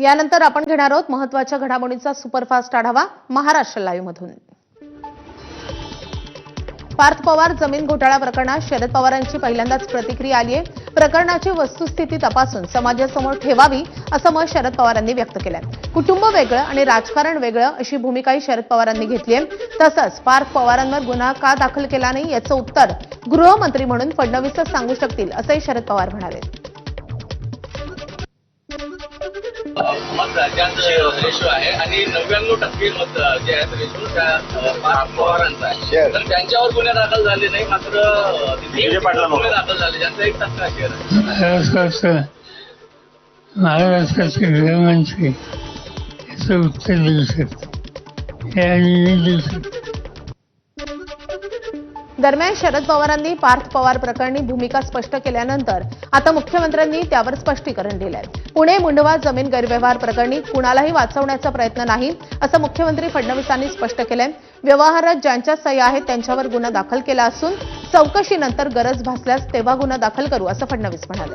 यानंतर आपण घेणार आहोत महत्त्वाच्या घडामोडींचा सुपरफास्ट आढावा महाराष्ट्र लाईव्ह मधून. पार्थ पवार जमीन घोटाळा प्रकरणात शरद पवारांची पहिल्यांदाच प्रतिक्रिया आली आहे. प्रकरणाची वस्तुस्थिती तपासून समाजासमोर ठेवावी असं मत शरद पवारांनी व्यक्त केलंय. कुटुंब वेगळं आणि राजकारण वेगळं अशी भूमिकाही शरद पवारांनी घेतली आहे. तसंच पार्थ पवारांवर गुन्हा का दाखल केला नाही याचं उत्तर गृहमंत्री म्हणून फडणवीसच सांगू शकतील असंही शरद पवार म्हणाले. मत ज्यांचं रेशो आहे. आणि नव्याण्णव टक्के मत जे आहेत रेशो त्या पार्थ पवारांचा आहे. तर त्यांच्यावर गुन्हे दाखल झाले नाही मात्र गुन्हे दाखल झाले. ज्यांचा एक टक्का शेअर आहे. महाराष्ट्राचं गृहमंत्री याचं उत्तर देऊ शकतो हे आणि देऊ शकतो दरम्यान शरद पवारांनी पार्थ पवार प्रकरणी भूमिका स्पष्ट केल्यानंतर आता मुख्यमंत्र्यांनी त्यावर स्पष्टीकरण दिलंय. पुणे मुंढवा जमीन गैरव्यवहार प्रकरणी कुणालाही वाचवण्याचा प्रयत्न नाही असं मुख्यमंत्री फडणवीसांनी स्पष्ट केलंय. व्यवहारात ज्यांच्या सह्या आहेत त्यांच्यावर गुन्हा दाखल केला असून चौकशीनंतर गरज भासल्यास तेव्हा गुन्हा दाखल करू असं फडणवीस म्हणाले.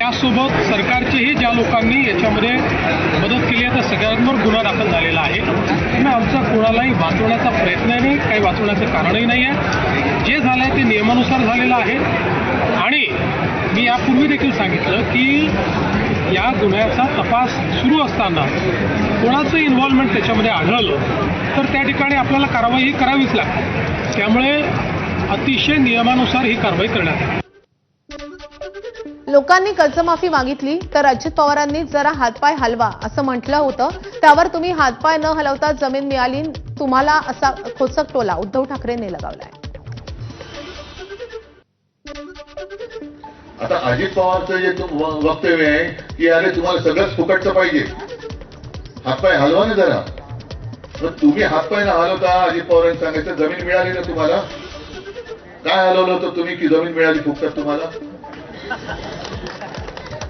त्यासोबत सरकारचेही ज्या लोकांनी याच्यामध्ये मदत केली आहे त्या सगळ्यांवर गुन्हा दाखल झालेला आहे. त्यामुळे आमचा कोणालाही वाचवण्याचा प्रयत्न नाही काही वाचवण्याचं कारणही नाही आहे. जे झालं आहे ते नियमानुसार झालेलं आहे. आणि मी यापूर्वी देखील सांगितलं की या गुन्ह्याचा तपास सुरू असताना कोणाचं इन्व्हॉल्वमेंट त्याच्यामध्ये आढळलं तर त्या ठिकाणी आपल्याला कारवाई ही करावीच लागते. त्यामुळे अतिशय नियमानुसार ही कारवाई करण्यात आली लोकांनी कर्जमाफी मागितली तर अजित पवारांनी जरा हातपाय हलवा असं म्हटलं होतं. त्यावर तुम्ही हातपाय न हलवता जमीन मिळाली तुम्हाला असा खोचक टोला. उद्धव ठाकरेंनी लगावलाय. आता अजित पवारचं जे वक्तव्य आहे की अरे तुम्हाला सगळंच फुकटचं पाहिजे. हातपाय हलवा ना जरा. मग तुम्ही हातपाय ना हलवता अजित पवारांनी सांगायचं जमीन मिळाली ना तुम्हाला? काय हलवलं होतं तुम्ही की जमीन मिळाली फुकट तुम्हाला?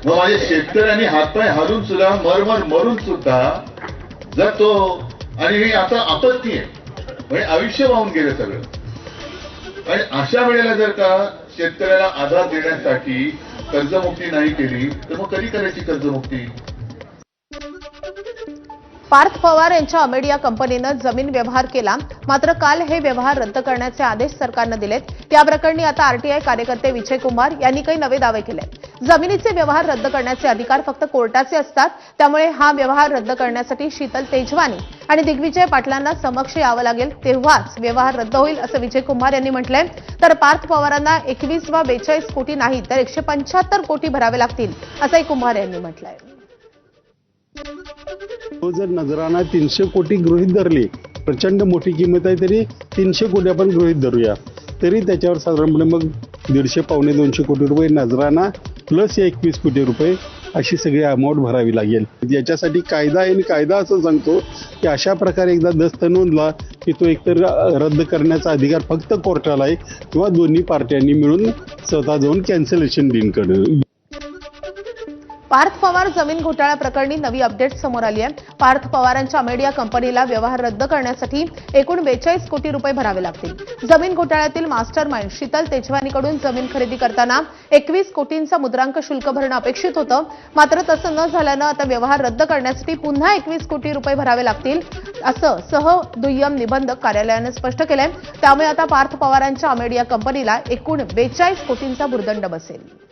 मग माझ्या शेतकऱ्यांनी हातपाय हलून सुद्धा मरमर मरून सुद्धा जर तो आणि हे आता आपत्ती आहे म्हणजे आयुष्य वाहून गेलं सगळं. आणि अशा वेळेला जर का शेतकऱ्याला आधार देण्यासाठी कर्जमुक्ती नाही केली तर मग कधी करायची कर्जमुक्ती? पार्थ पवार यांच्या अमेडिया कंपनीनं जमीन व्यवहार केला. मात्र काल हे व्यवहार रद्द करण्याचे आदेश सरकारनं दिलेत. या प्रकरणी आता आरटीआय कार्यकर्ते विजय कुमार यांनी काही नवे दावे केले जमिनीचे व्यवहार रद्द करण्याचे अधिकार फक्त कोर्टाचे असतात. त्यामुळे हा व्यवहार रद्द करण्यासाठी शीतल तेजवानी आणि दिग्विजय पाटलांना समक्ष यावं लागेल. तेव्हाच व्यवहार रद्द होईल असं विजय कुमार यांनी म्हटलंय. तर पार्थ पवारांना एकवीस वा बेचाळीस कोटी नाही तर एकशे पंच्याहत्तर कोटी भरावे लागतील असंही कुमार यांनी म्हटलंय. तो जर नजराना तीनशे कोटी गृहीत धरली प्रचंड मोठी किंमत आहे तरी तीनशे कोटी आपण गृहीत धरूया. तरी त्याच्यावर साधारणपणे मग दीडशे पावणे दोनशे कोटी रुपये नजराना प्लस एकवीस कोटी रुपये अशी सगळी अमाऊंट भरावी लागेल. याच्यासाठी कायदा आहे आणि कायदा असं सांगतो की अशा प्रकारे एकदा दस्त नोंदला की तो एकतर रद्द करण्याचा अधिकार फक्त कोर्टाला आहे किंवा दोन्ही पार्ट्यांनी मिळून स्वतः जाऊन कॅन्सलेशन दिन करणं पार्थ पवार जमीन घोटाळा प्रकरणी नवी अपडेट समोर आली आहे. पार्थ पवारांच्या अमेडिया कंपनीला व्यवहार रद्द करण्यासाठी एकूण बेचाळीस कोटी रुपये भरावे लागतील. जमीन घोटाळ्यातील मास्टर माइंड शीतल तेजवानीकडून जमीन खरेदी करताना एकवीस कोटींचा मुद्रांक शुल्क भरणं अपेक्षित होतं. मात्र तसं न झाल्यानं आता व्यवहार रद्द करण्यासाठी पुन्हा एकवीस कोटी रुपये भरावे लागतील असं सह दुय्यम निबंधक कार्यालयानं स्पष्ट केलंय. त्यामुळे आता पार्थ पवारांच्या अमेडिया कंपनीला एकूण बेचाळीस कोटींचा भुर्दंड बसेल.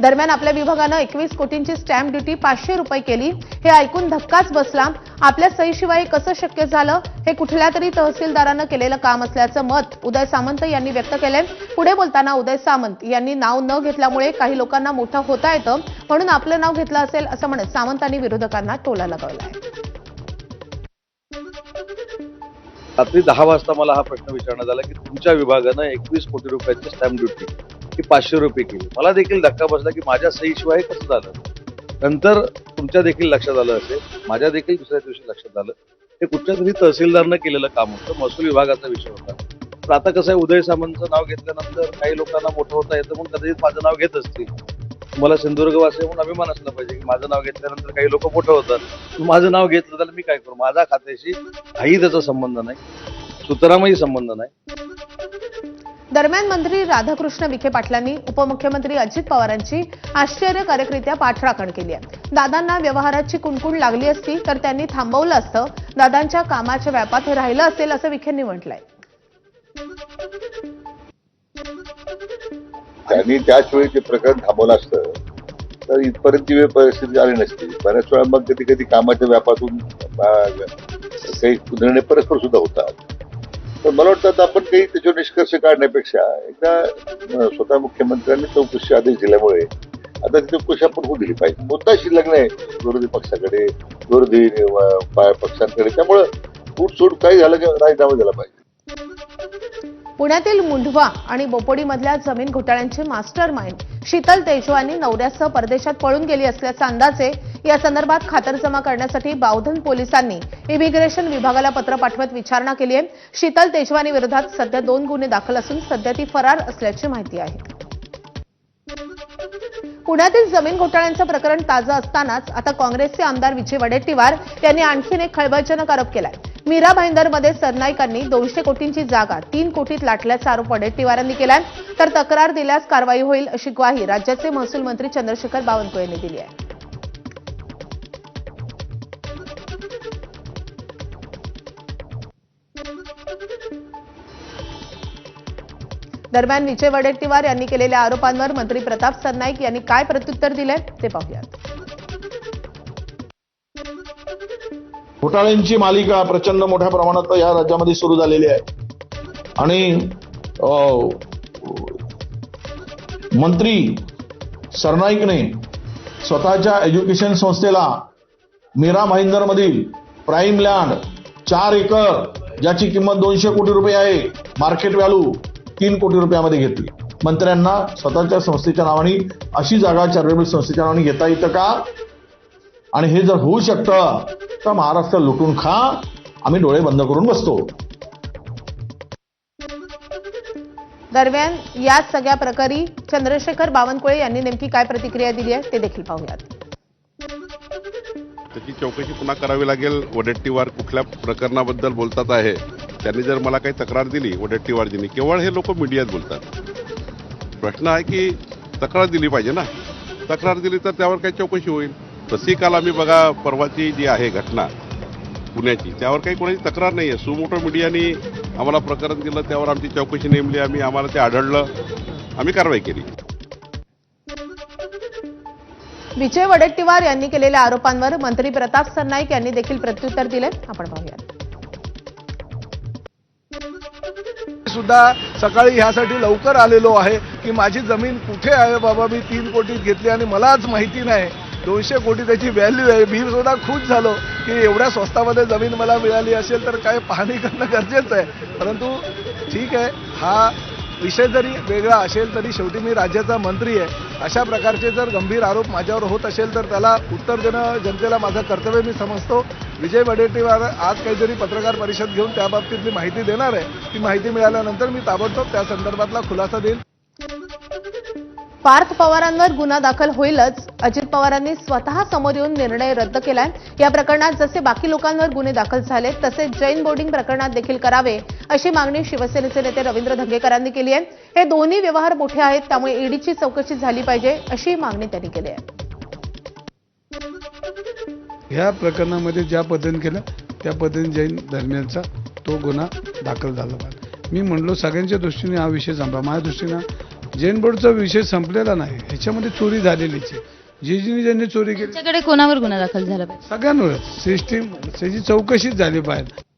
दरम्यान आपल्या विभागानं एकवीस कोटींची स्टॅम्प ड्युटी पाचशे रुपये केली. हे ऐकून धक्काच बसला. आपल्या सहीशिवाय कसं शक्य झालं? हे कुठल्या तरी तहसीलदारानं केलेलं काम असल्याचं मत उदय सामंत यांनी व्यक्त केलंय. पुढे बोलताना उदय सामंत यांनी नाव न घेतल्यामुळे काही लोकांना मोठं होता येतं. म्हणून आपलं नाव घेतलं असेल असं म्हणत सामंतांनी विरोधकांना टोला लगावलाय रात्री दहा वाजता मला हा प्रश्न विचारण्यात आला की तुमच्या विभागानं एकवीस कोटी रुपयाची स्टॅम्प ड्युटी की पाचशे रुपये केली. मला देखील धक्का बसला की माझ्या सहीशिवाय कसं झालं? नंतर तुमच्या देखील लक्षात आलं असेल माझ्या देखील दुसऱ्या दिवशी लक्षात आलं. हे कुठच्या तरी तहसीलदारनं केलेलं काम होतं महसूल विभागाचा विषय होता. तर आता कसं आहे उदय सामंतचं नाव घेतल्यानंतर काही लोकांना मोठं होता येतं म्हणून कदाचित माझं नाव घेत असतील. मला सिंधुदुर्गवासी म्हणून अभिमान असला पाहिजे की माझं नाव घेतल्यानंतर काही लोक मोठं होतात. माझं नाव घेतलं तर मी काय करू? माझा खात्याशी काही त्याचा संबंध नाही. सुतरामही संबंध नाही. दरम्यान मंत्री राधाकृष्ण विखे पाटलांनी उपमुख्यमंत्री अजित पवारांची आश्चर्यकारकरित्या पाठराखण केली आहे. दादांना व्यवहाराची कुणकुण लागली असती तर त्यांनी थांबवलं असतं. दादांच्या कामाच्या व्यापात हे राहिलं असेल असं विखेंनी म्हटलंय. त्यांनी त्याच वेळी ते प्रकरण थांबवलं असतं. तर इथपर्यंत ती वेळ परिस्थिती आली नसती. बऱ्याच वेळा मग कधी कधी कामाच्या व्यापातून काही निर्णय परस्पर सुद्धा होतात. तर मला वाटतं आता आपण काही त्याच्यावर निष्कर्ष काढण्यापेक्षा एकदा स्वतः मुख्यमंत्र्यांनी चौकशी आदेश दिल्यामुळे आता ती चौकशी आपण होऊ दिली पाहिजे. मुद्दा शिल्लक नाही विरोधी पक्षाकडे विरोधी पक्षांकडे. त्यामुळं फूट सूट काही झालं की राजीनामा दिला पाहिजे. पुण्यातील मुंढवा आणि बोपोडीमधल्या जमीन घोटाळ्यांचे मास्टर माइंड शीतल तेजवानी नवऱ्यासह परदेशात पळून गेली असल्याचा अंदाज आहे या संदर्भात खातरजमा करण्यासाठी बावधन पोलिसांनी इमिग्रेशन विभागाला पत्र पाठवत विचारणा केली आहे. शीतल तेजवानी विरोधात सध्या दोन गुन्हे दाखल असून सध्या ती फरार असल्याची माहिती आहे. पुण्यातील जमीन घोटाळ्यांचं प्रकरण ताजं असतानाच आता काँग्रेसचे आमदार विजय वडेट्टीवार यांनी आणखीन एक खळबळजनक आरोप केलाय. मीरा भाईंदरमध्ये सरनाईकांनी दोनशे कोटींची जागा तीन कोटीत लाटल्याचा आरोप वडेट्टीवारांनी केलाय. तर तक्रार दिल्यास कारवाई होईल अशी ग्वाही राज्याचे महसूल मंत्री चंद्रशेखर बावनकुळे यांनी दिली आहे. दरम्यान विजय वडेट्टीवार यांनी केलेल्या आरोपांवर मंत्री प्रताप सरनाईक यांनी काय प्रत्युत्तर दिलंय ते पाहूयात. घोटाळ्यांची मालिका प्रचंड मोठ्या प्रमाणात या राज्यामध्ये सुरू झालेली आहे. आणि मंत्री सरनाईकने स्वतःच्या एज्युकेशन संस्थेला मीरा मधील प्राईम लँड चार एकर ज्याची किंमत दोनशे कोटी रुपये आहे मार्केट व्हॅल्यू तीन कोटी रुपयामध्ये घेतली. मंत्र्यांना स्वतःच्या संस्थेच्या नावाने अशी जागा चॅरिटेबल संस्थेच्या नावाने घेता येतं का? आणि हे जर होऊ शकतं तर महाराष्ट्र लुटून खा आम्ही डोळे बंद करून बसतो. दरम्यान या सगळ्या प्रकारे चंद्रशेखर बावनकुळे यांनी नेमकी काय प्रतिक्रिया दिली आहे ते देखील पाहूयात. त्याची चौकशी पुन्हा करावी लागेल. वडेट्टीवार कुठल्या प्रकरणाबद्दल बोलतात आहे? त्यांनी जर मला काही तक्रार दिली वडेट्टीवारजींनी केवळ हे लोक मीडियात बोलतात. प्रश्न आहे की तक्रार दिली पाहिजे ना? तक्रार दिली तर त्यावर काही चौकशी होईल. तशी काल आम्ही बघा परवाची जी आहे घटना पुण्याची त्यावर काही कोणाची तक्रार नाही आहे सुमोटो मीडियानी आम्हाला प्रकरण दिलं त्यावर आमची चौकशी नेमली आम्ही आम्हाला ते आढळलं. आम्ही कारवाई केली. विजय वडेट्टीवार यांनी केलेल्या आरोपांवर मंत्री प्रताप सरनाईक यांनी देखील प्रत्युत्तर दिले आपण पाहूया सुद्धा सकाळी ह्यासाठी लवकर आलेलो आहे की माझी जमीन कुठे आहे बाबा? मी तीन कोटीत घेतली आणि मलाच माहिती नाही. दोनशे कोटी त्याची व्हॅल्यू आहे. मी सुद्धा खुश झालो की एवढ्या स्वस्तामध्ये जमीन मला मिळाली असेल तर काय पाहणी करणं गरजेचं आहे. परंतु ठीक आहे हा विषय जरी वेगळा असेल तरी शेवटी मी राज्याचा मंत्री आहे. अशा प्रकारचे जर गंभीर आरोप माझ्यावर होत असेल तर त्याला उत्तर देणं जनतेला माझं कर्तव्य मी समजतो. विजय वडेट्टीवार आज काहीतरी पत्रकार परिषद घेऊन त्याबाबतीत मी माहिती देणार आहे. ती माहिती मिळाल्यानंतर मी ताबडतोब त्या संदर्भातला खुलासा देईल. पार्थ पवारांवर गुन्हा दाखल होईलच. अजित पवारांनी स्वतः समोर येऊन निर्णय रद्द केलाय. या प्रकरणात जसे बाकी लोकांवर गुन्हे दाखल झाले तसे जैन बोर्डिंग प्रकरणात देखील करावे अशी मागणी शिवसेनेचे नेते रवींद्र धंगेकरांनी केली आहे. हे दोन्ही व्यवहार मोठे आहेत त्यामुळे ईडीची चौकशी झाली पाहिजे अशी मागणी त्यांनी केली आहे. ह्या प्रकरणामध्ये ज्या पद्धतीने केलं त्या पद्धतीने जैन धर्मियांचा तो गुन्हा दाखल झाला. मी म्हणलो सगळ्यांच्या दृष्टीने हा विषय संपला माझ्या दृष्टीनं जैन बोर्डचा विषय संपलेला नाही. ह्याच्यामध्ये चोरी झालेलीच आहे. जी जी ज्यांनी चोरी केली त्यांच्याकडे कोणावर गुन्हा दाखल झाला पाहिजे? सगळ्यांवरच सिस्टीम त्याची चौकशीच झाली पाहिजे.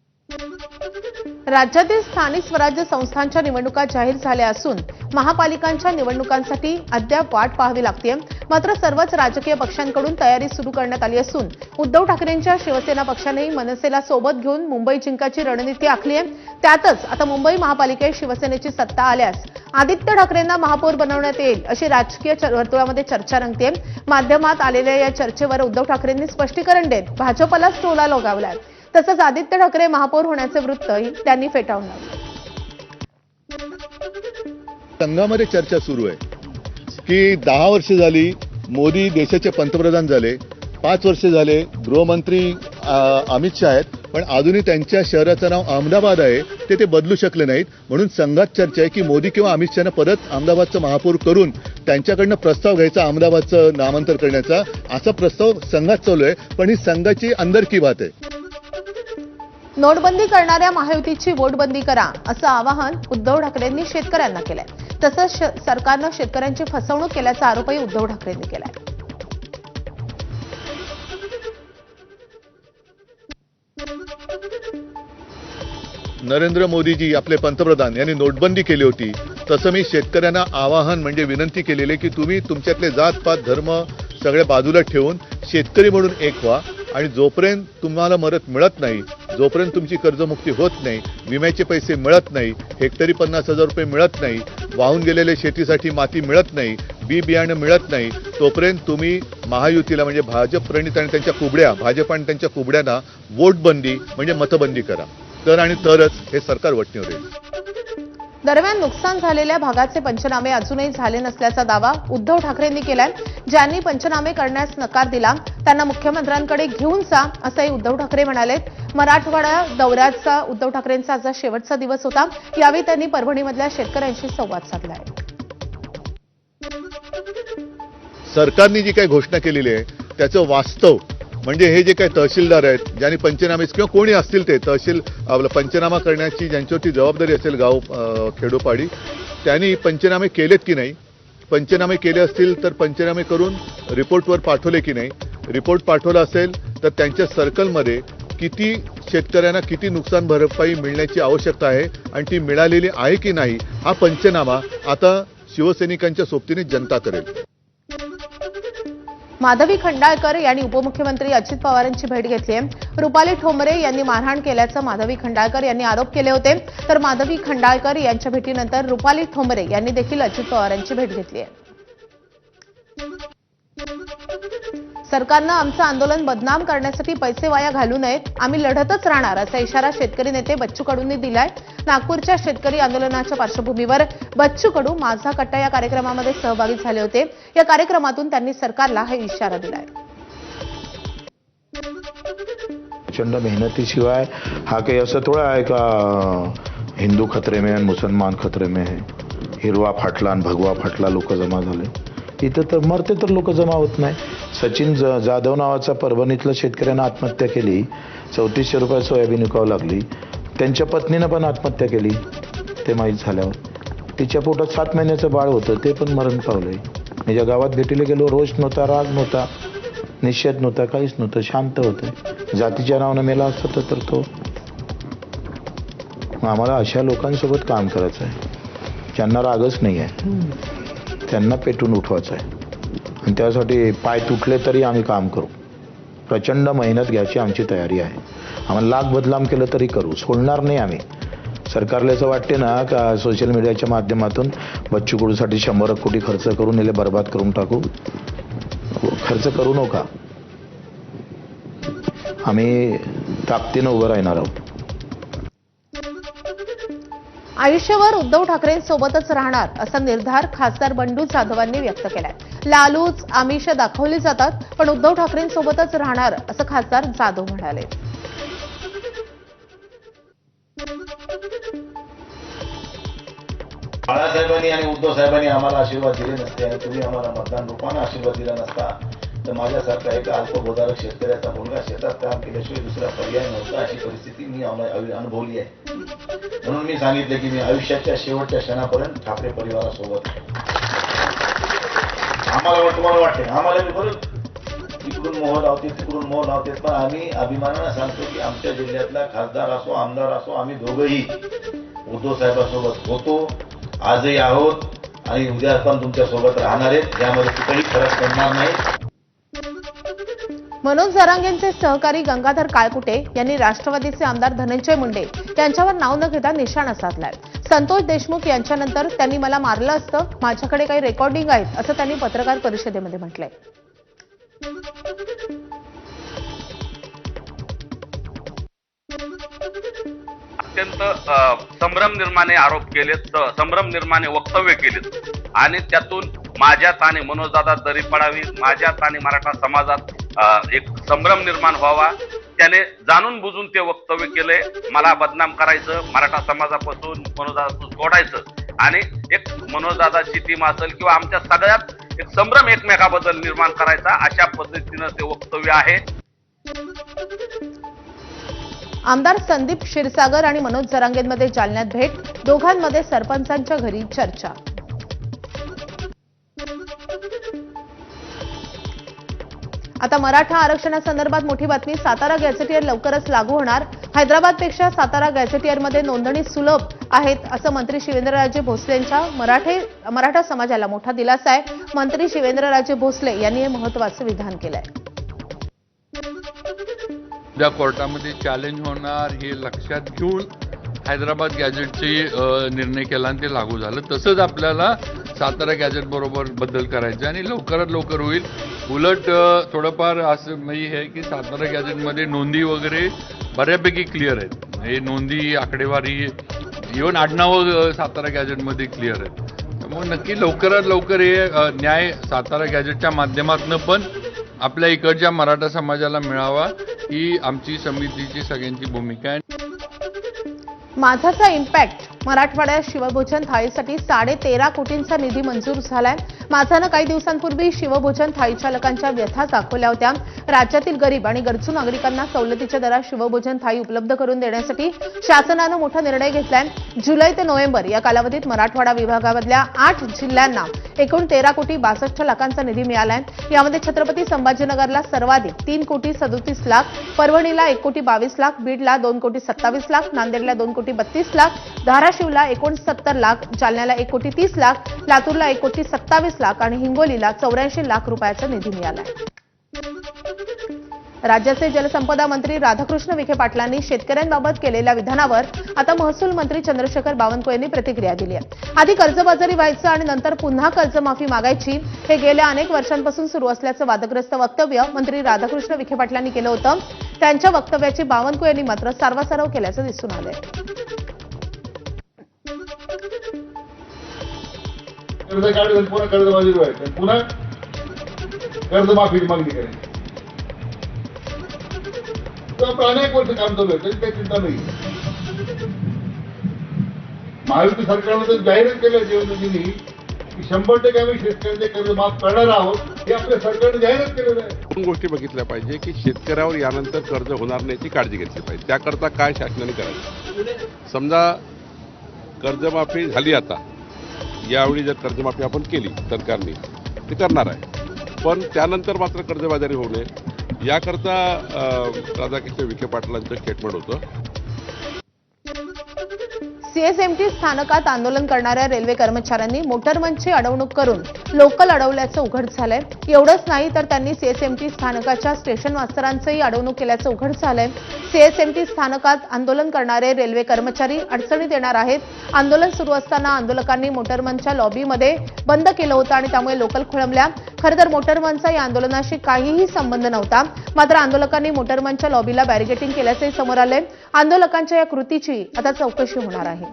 राज्यातील स्थानिक स्वराज्य संस्थांच्या निवडणुका जाहीर झाल्या असून महापालिकांच्या निवडणुकांसाठी अद्याप वाट पाहावी लागते मात्र सर्वच राजकीय पक्षांकडून तयारी सुरू करण्यात आली असून उद्धव ठाकरेंच्या शिवसेना पक्षानेही मनसेला सोबत घेऊन मुंबई जिंकाची रणनीती आखली आहे. त्यातच आता मुंबई महापालिकेत शिवसेनेची सत्ता आल्यास आदित्य ठाकरेंना महापौर बनवण्यात येईल अशी राजकीय वर्तुळामध्ये चर्चा रंगते माध्यमात आलेल्या या चर्चेवर उद्धव ठाकरेंनी स्पष्टीकरण देत भाजपलाच टोला लगावलाय. तसंच आदित्य ठाकरे महापौर होण्याचे वृत्तही त्यांनी फेटाळून संघामध्ये चर्चा सुरू आहे. की दहा वर्ष झाली मोदी देशाचे पंतप्रधान झाले पाच वर्ष झाले गृहमंत्री अमित शहा आहेत पण अजूनही त्यांच्या शहराचं नाव अहमदाबाद आहे ते ते बदलू शकले नाहीत. म्हणून संघात चर्चा आहे की मोदी किंवा अमित शहानं परत अहमदाबादचं महापौर करून त्यांच्याकडनं प्रस्ताव घ्यायचा अहमदाबादचं नामांतर करण्याचा असा प्रस्ताव संघात चालू आहे. पण ही संघाची अंदरकी बात आहे. नोटबंदी करणाऱ्या महायुतीची वोटबंदी करा असं आवाहन उद्धव ठाकरेंनी शेतकऱ्यांना केलंय. तसंच श- सरकारनं शेतकऱ्यांची फसवणूक केल्याचा आरोपही उद्धव ठाकरेंनी केलाय. नरेंद्र मोदीजी आपले पंतप्रधान यांनी नोटबंदी केली होती. तसं मी शेतकऱ्यांना आवाहन म्हणजे विनंती केलेली आहे की तुम्ही तुमच्यातले जातपात धर्म सगळ्या बाजूला ठेवून शेतकरी म्हणून एक व्हा आणि जोपर्यंत तुम्हाला मदत मिळत नाही जोपर्यंत तुमची कर्जमुक्ती होत नाही विम्याचे पैसे मिळत नाही हेक्टरी पन्नास हजार रुपये मिळत नाही वाहून गेलेले शेतीसाठी माती मिळत नाही बी बियाणं मिळत नाही तोपर्यंत तुम्ही महायुतीला म्हणजे भाजप प्रणित आणि त्यांच्या कुबड्या भाजप आणि त्यांच्या कुबड्यांना वोटबंदी म्हणजे मतबंदी करा. तर आणि तरच हे सरकार वटणीवर येईल. दरम्यान नुकसान झालेल्या भागाचे पंचनामे अजूनही झाले नसल्याचा दावा उद्धव ठाकरेंनी केलाय. ज्यांनी पंचनामे करण्यास नकार दिला त्यांना मुख्यमंत्र्यांकडे घेऊन जा असंही उद्धव ठाकरे म्हणाले मराठवाडा दौऱ्याचा उद्धव ठाकरेंचा आज शेवटचा दिवस होता. यावेळी त्यांनी परभणीमधल्या शेतकऱ्यांशी संवाद साधलाय. सरकारने जी काही घोषणा केलेली आहे त्याचं वास्तव म्हणजे हे जे काही तहसीलदार आहेत ज्यांनी पंचनामे किंवा कोणी असतील ते तहसील आपलं पंचनामा करण्याची ज्यांच्यावरती जबाबदारी असेल गाव खेडोपाडी त्यांनी पंचनामे केलेत की नाही? पंचनामे केले असतील तर पंचनामे करून रिपोर्टवर पाठवले की नाही? रिपोर्ट पाठवला असेल तर त्यांच्या सर्कलमध्ये किती शेतकऱ्यांना किती नुकसान भरपाई मिळण्याची आवश्यकता आहे आणि ती मिळालेली आहे की नाही हा पंचनामा आता शिवसैनिकांच्या सोबतीने जनता करेल. माधवी खंडाळकर यांनी उपमुख्यमंत्री अजित पवारांची भेट घेतली आहे. रुपाली ठोंबरे यांनी मारहाण केल्याचं माधवी खंडाळकर यांनी आरोप केले होते. तर माधवी खंडाळकर यांच्या भेटीनंतर रुपाली ठोंबरे यांनी देखील अजित पवारांची भेट घेतली आहे. सरकारनं आमचं आंदोलन बदनाम करण्यासाठी पैसे वाया घालू नयेत. आम्ही लढतच राहणार असा इशारा शेतकरी नेते बच्चू कडूंनी दिलाय. नागपूरच्या शेतकरी आंदोलनाच्या पार्श्वभूमीवर बच्चू कडू माझा कट्टा या कार्यक्रमामध्ये सहभागी झाले होते. या कार्यक्रमातून त्यांनी सरकारला हा इशारा दिलाय. प्रचंड मेहनतीशिवाय हा काही असं थोडा आहे का? हिंदू खतरे में आणि मुसलमान खतरे में है. हिरवा फाटला आणि भगवा फाटला लोक जमा झाले. इथं तर मरते तर लोक जमा होत नाही. सचिन ज जाधव नावाचा परभणीतल्या शेतकऱ्यानं आत्महत्या केली. चौतीसशे रुपये सोयाबीन विकावं लागली. त्यांच्या पत्नीनं पण आत्महत्या केली ते माहीत झाल्यावर. तिच्या पोटात सात महिन्याचं बाळ होतं ते पण मरण पावलंय. ज्या गावात भेटीला गेलो रोष नव्हता राग नव्हता निषेध नव्हता काहीच नव्हतं शांत होतं. जातीच्या नावानं मेला असता तर तो. आम्हाला अशा लोकांसोबत काम करायचं आहे ज्यांना रागच नाही आहे त्यांना पेटून उठवायचं आहे आणि त्यासाठी पाय तुटले तरी आम्ही काम करू. प्रचंड मेहनत घ्यायची आमची तयारी आहे. आम्हाला लाख बदलाम केलं तरी करू. सोडणार नाही आम्ही. सरकारला असं वाटते ना का सोशल मीडियाच्या माध्यमातून बच्चू कडूसाठी शंभर कोटी खर्च करून याला बर्बाद करून टाकू? खर्च करू नका. आम्ही ताकदीनं उभं राहणार आहोत. आयुष्यभर उद्धव ठाकरेंसोबतच राहणार असा निर्धार खासदार बंडू जाधवांनी व्यक्त केलाय. लालूच आमिष दाखवली जातात पण उद्धव ठाकरेंसोबतच राहणार असं खासदार जाधव म्हणाले बाळासाहेबांनी आणि उद्धव साहेबांनी आम्हाला आशीर्वाद दिले नसते आणि तुम्ही आम्हाला मतदान रूपानं आशीर्वाद दिला नसता तर माझ्यासारखा एका अल्पभोधारक शेतकऱ्याचा मुलगा शेतात काम केल्याशिवाय दुसरा पर्याय नव्हता अशी परिस्थिती मी अनुभवली आहे म्हणून मी सांगितलं की मी आयुष्याच्या शेवटच्या क्षणापर्यंत ठाकरे परिवारासोबत आहे. आम्हाला तुम्हाला वाटते आम्हाला मी बरं. तिकडून मोहर लावते तिकडून मोहर लावते. पण आम्ही अभिमानानं सांगतो की आमच्या जिल्ह्यातला खासदार असो आमदार असो आम्ही दोघंही उद्धव साहेबांसोबत होतो. आजही आहोत आणि उद्या पण तुमच्यासोबत राहणार आहेत. यामध्ये कुठेही फरक पडणार नाही. मनोज जरांगेंचे सहकारी गंगाधर काळकुटे यांनी राष्ट्रवादीचे आमदार धनंजय मुंडे यांच्यावर नाव न घेता निशाणा साधलाय. संतोष देशमुख यांच्यानंतर त्यांनी मला मारलं असतं. माझ्याकडे काही रेकॉर्डिंग आहेत असं त्यांनी पत्रकार परिषदेमध्ये म्हटलंय. अत्यंत संभ्रम निर्माणे आरोप केलेत संभ्रम निर्माणे वक्तव्य केलेत. आणि त्यातून माझ्यात आणि मनोजदादा दरी पडावी माझ्यात आणि मराठा समाजात एक संभ्रम निर्माण व्हावा त्याने जाणून बुजून ते वक्तव्य केलंय मला बदनाम करायचं मराठा समाजापासून मनोजदादापासून सोडायचं आणि एक मनोजदादाची टीम असेल किंवा आमच्या सगळ्यात एक संभ्रम एकमेकाबद्दल निर्माण करायचा अशा पद्धतीनं ते वक्तव्य आहे. आमदार संदीप क्षीरसागर आणि मनोज जरांगेंमध्ये जालन्यात भेट दोघांमध्ये सरपंचांच्या घरी चर्चा. आता मराठा आरक्षणासंदर्भात मोठी बातमी सातारा गॅझेटियर लवकरच लागू होणार. हैदराबादपेक्षा सातारा गॅझेटियरमध्ये नोंदणी सुलभ आहेत असं मंत्री शिवेंद्रराजे भोसले यांच्या मराठे मराठा समाजाला मोठा दिलासा आहे. मंत्री शिवेंद्रराजे भोसले यांनी हे महत्वाचं विधान केलंय. उद्या कोर्टामध्ये चॅलेंज होणार हे लक्षात घेऊन हैदराबाद गॅजेटची निर्णय केला आणि ते लागू झालं. तसंच आपल्याला सातारा गॅजेट बरोबर बदल करायचं आणि लवकरात लवकर होईल. उलट थोडंफार असं म्हणजे हे की सातारा गॅजेटमध्ये नोंदी वगैरे बऱ्यापैकी क्लिअर आहेत. हे नोंदी आकडेवारी इव्हन आडनावं सातारा गॅजेटमध्ये क्लिअर आहेत. त्यामुळे नक्की लवकरात लवकर हे न्याय सातारा गॅजेटच्या माध्यमातून पण आपल्या इकडच्या मराठा समाजाला मिळावा ही आमची समितीची सगळ्यांची भूमिका आहे. माझाचा इम्पॅक्ट मराठवाड्यात शिवभोजन थाळीसाठी साडेतेरा कोटींचा निधी मंजूर झालाय. माझानं काही दिवसांपूर्वी शिवभोजन थाळी चालकांच्या व्यथा दाखवल्या होत्या. राज्यातील गरीब आणि गरजू नागरिकांना सवलतीच्या दरात शिवभोजन थाळी उपलब्ध करून देण्यासाठी शासनानं मोठा निर्णय घेतलाय. जुलै ते नोव्हेंबर या कालावधीत मराठवाडा विभागामधल्या आठ जिल्ह्यांना एकूण तेरा कोटी बासष्ट लाखांचा निधी मिळालाय. यामध्ये छत्रपती संभाजीनगरला सर्वाधिक तीन कोटी सदोतीस लाख परभणीला एक कोटी बावीस लाख बीडला दोन कोटी सत्तावीस लाख नांदेडला दोन कोटी बत्तीस लाख धाराशिवला एकोणसत्तर लाख जालन्याला एक कोटी तीस लाख लातूरला एक कोटी सत्तावीस लाख आणि हिंगोलीला चौऱ्याऐंशी लाख रुपयाचा निधी मिळाला राज्याचे जलसंपदा मंत्री राधाकृष्ण विखे पाटलांनी शेतकऱ्यांबाबत केलेल्या विधानावर आता महसूल मंत्री चंद्रशेखर बावनकुळे यांनी प्रतिक्रिया दिली आहे. आधी कर्जबाजारी व्हायचं आणि नंतर पुन्हा कर्जमाफी मागायची हे गेल्या अनेक वर्षांपासून सुरू असल्याचं वादग्रस्त वक्तव्य मंत्री राधाकृष्ण विखे पाटलांनी केलं होतं. त्यांच्या वक्तव्याची बावनकुळे यांनी मात्र सारवासारव केल्याचं दिसून आलंय. कर्ज काढून पुन्हा कर्जबाजी व्हायचं पुन्हा कर्जमाफीची मागणी करायची. तर अनेक वर्ष काम चालू आहे तरी काही चिंता नाही. महायुती सरकारनं तर जाहीरच केलं देवेंद्रजींनी की शंभर टक्के आम्ही शेतकऱ्यांचे कर्ज माफ करणार आहोत हे आपल्या सरकारने जाहीरच केलेलं आहे. दोन गोष्टी बघितल्या पाहिजे की शेतकऱ्यावर यानंतर कर्ज होणार नाही याची काळजी घेतली पाहिजे. त्याकरता काय शासनाने करायचं? समजा कर्जमाफी झाली आता. यावेळी जर कर्जमाफी आपण केली सरकारने ते करणार आहे. पण त्यानंतर मात्र कर्जबाजारी होऊ नये. याकरता राधाकृष्ण विखे पाटलांचं स्टेटमेंट होतं. सीएसएमटी स्थानकात आंदोलन करणाऱ्या रेल्वे कर्मचाऱ्यांनी मोटरमनची अडवणूक करून लोकल अडवल्याचं उघड झालंय. एवढंच नाही तर त्यांनी सीएसएमटी स्थानकाच्या स्टेशन मास्तरांचंही अडवणूक केल्याचं उघड झालंय. सीएसएमटी स्थानकात आंदोलन करणारे रेल्वे कर्मचारी अडचणीत येणार आहेत. आंदोलन सुरू असताना आंदोलकांनी मोटरमनच्या लॉबीमध्ये बंद केलं होतं आणि त्यामुळे लोकल खोळंबल्या. खरं तर मोटरमनचा या आंदोलनाशी काहीही संबंध नव्हता. मात्र आंदोलकांनी मोटरमनच्या लॉबीला बॅरिगेटिंग केल्याचंही समोर आलंय. आंदोलकांच्या या कृतीची आता चौकशी होणार आहे.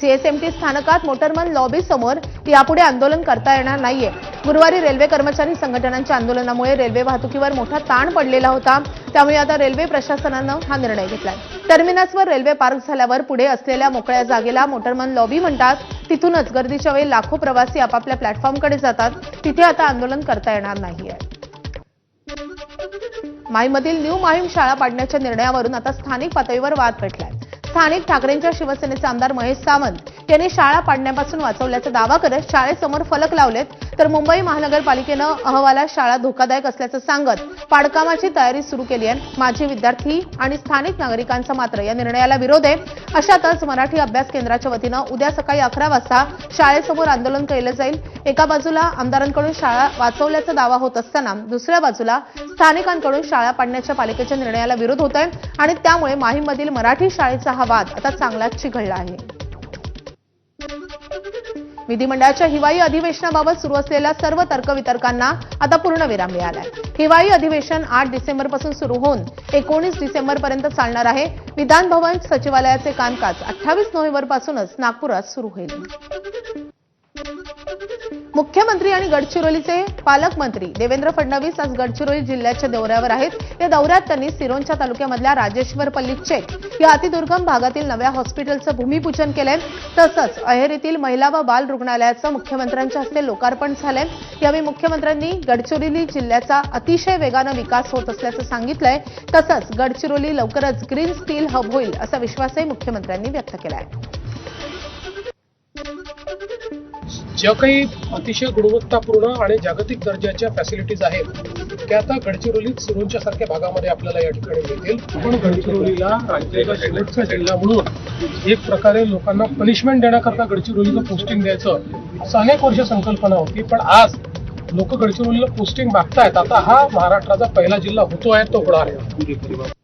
सीएसएमटी स्थानकात मोटरमन लॉबी समोर यापुढे आंदोलन करता येणार नाहीये. गुरुवारी रेल्वे कर्मचारी संघटनांच्या आंदोलनामुळे रेल्वे वाहतुकीवर मोठा ताण पडलेला होता. त्यामुळे आता रेल्वे प्रशासनानं हा निर्णय घेतलाय. टर्मिनसवर रेल्वे पार्क झाल्यावर पुढे असलेल्या मोकळ्या जागेला मोटरमन लॉबी म्हणतात. तिथूनच गर्दीच्या वेळी लाखो प्रवासी आपापल्या प्लॅटफॉर्मकडे जातात. तिथे आता आंदोलन करता येणार नाहीये. माहीमधील न्यू माहीम शाळा पाडण्याच्या निर्णयावरून आता स्थानिक पातळीवर वाद पेटलाय. स्थानिक ठाकरेंच्या शिवसेनेचे आमदार महेश सावंत यांनी शाळा पाडण्यापासून वाचवल्याचा दावा करत शाळेसमोर फलक लावलेत तर मुंबई महानगरपालिकेनं अहवालात शाळा धोकादायक असल्याचं सांगत पाडकामाची तयारी सुरू केली आहे. माजी विद्यार्थी आणि स्थानिक नागरिकांचा मात्र या निर्णयाला विरोध आहे. अशातच मराठी अभ्यास केंद्राच्या वतीनं उद्या सकाळी अकरा वाजता शाळेसमोर आंदोलन केलं जाईल. एका बाजूला आमदारांकडून शाळा वाचवल्याचा दावा होत असताना दुसऱ्या बाजूला स्थानिकांकडून शाळा पाडण्याच्या पालिकेच्या निर्णयाला विरोध होत आहे आणि त्यामुळे माहीमधील मराठी शाळेचा हा वाद आता चांगलाच चिघळला आहे. विधिमंडळाच्या हिवाळी अधिवेशनाबाबत सुरू असलेल्या सर्व तर्कवितर्कांना आता पूर्णविराम मिळालाय. हिवाळी अधिवेशन आठ डिसेंबरपासून सुरू होऊन एकोणीस डिसेंबरपर्यंत चालणार आहे. विधान भवन सचिवालयाचे कामकाज अठ्ठावीस नोव्हेंबरपासूनच नागपुरात सुरू होईल. मुख्यमंत्री आणि गडचिरोलीचे पालकमंत्री देवेंद्र फडणवीस आज गडचिरोली जिल्ह्याच्या दौऱ्यावर आहेत. या दौऱ्यात त्यांनी सिरोंच्या तालुक्यामधल्या राजेश्वरपल्ली चेक या अतिदुर्गम भागातील नव्या हॉस्पिटलचं भूमिपूजन केलंय. तसंच अहेरीतील महिला व बाल रुग्णालयाचं मुख्यमंत्र्यांच्या हस्ते लोकार्पण झालंय. यावेळी मुख्यमंत्र्यांनी गडचिरोली जिल्ह्याचा अतिशय वेगानं विकास होत असल्याचं सांगितलंय. तसंच गडचिरोली लवकरच ग्रीन स्टील हब होईल असा विश्वासही मुख्यमंत्र्यांनी व्यक्त केला आहे ज्या काही अतिशय गुणवत्तापूर्ण आणि जागतिक दर्जाच्या फॅसिलिटीज आहेत त्या आता गडचिरोलीत सिरोंच्या सारख्या भागामध्ये आपल्याला या ठिकाणी मिळतील. पण गडचिरोलीला राज्याचा शेवटचा जिल्हा म्हणून एक प्रकारे लोकांना पनिशमेंट देण्याकरता गडचिरोलीचं पोस्टिंग द्यायचं असं अनेक वर्ष संकल्पना होती. पण आज लोक गडचिरोलीला पोस्टिंग मागतायत. आता हा महाराष्ट्राचा पहिला जिल्हा होतो आहे तो होणार आहे.